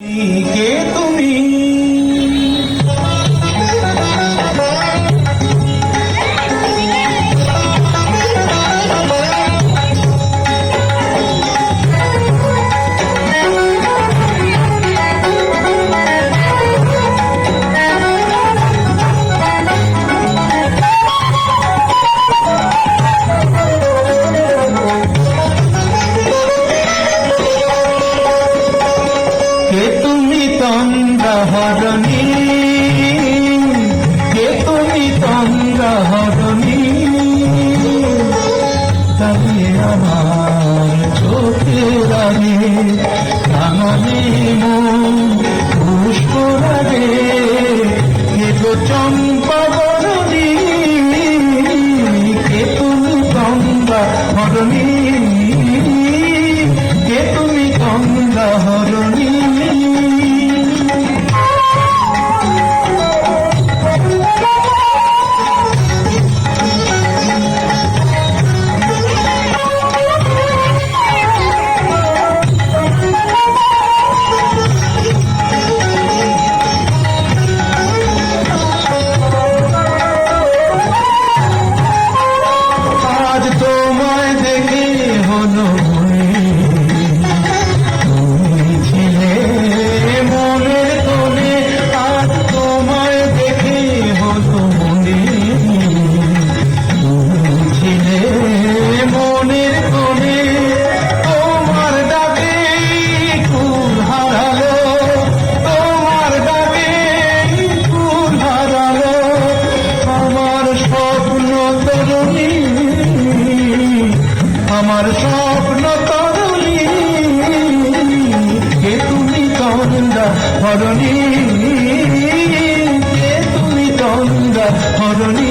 কে তুমি? তন্দ্রা হরণী কে তুমি তন্দ্রা হরণী তাই আমার চোখে পুষ্প তন্দা হরণী তুমি তন্দা হরণী।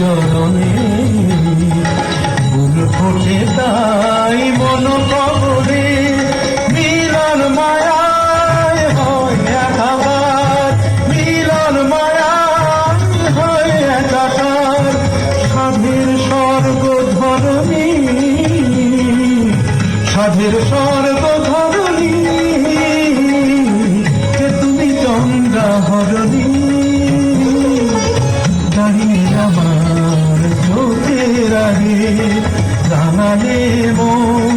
গুঞ্জরণে ফুল ফোটে তাই মন কবরে, মিলন মায়ায় হয় একাবার মিলন মায়ায় হয় একাকার সাধের স্বর্গ ধরণী স্বর্গ দাঁড়িয়ে আমার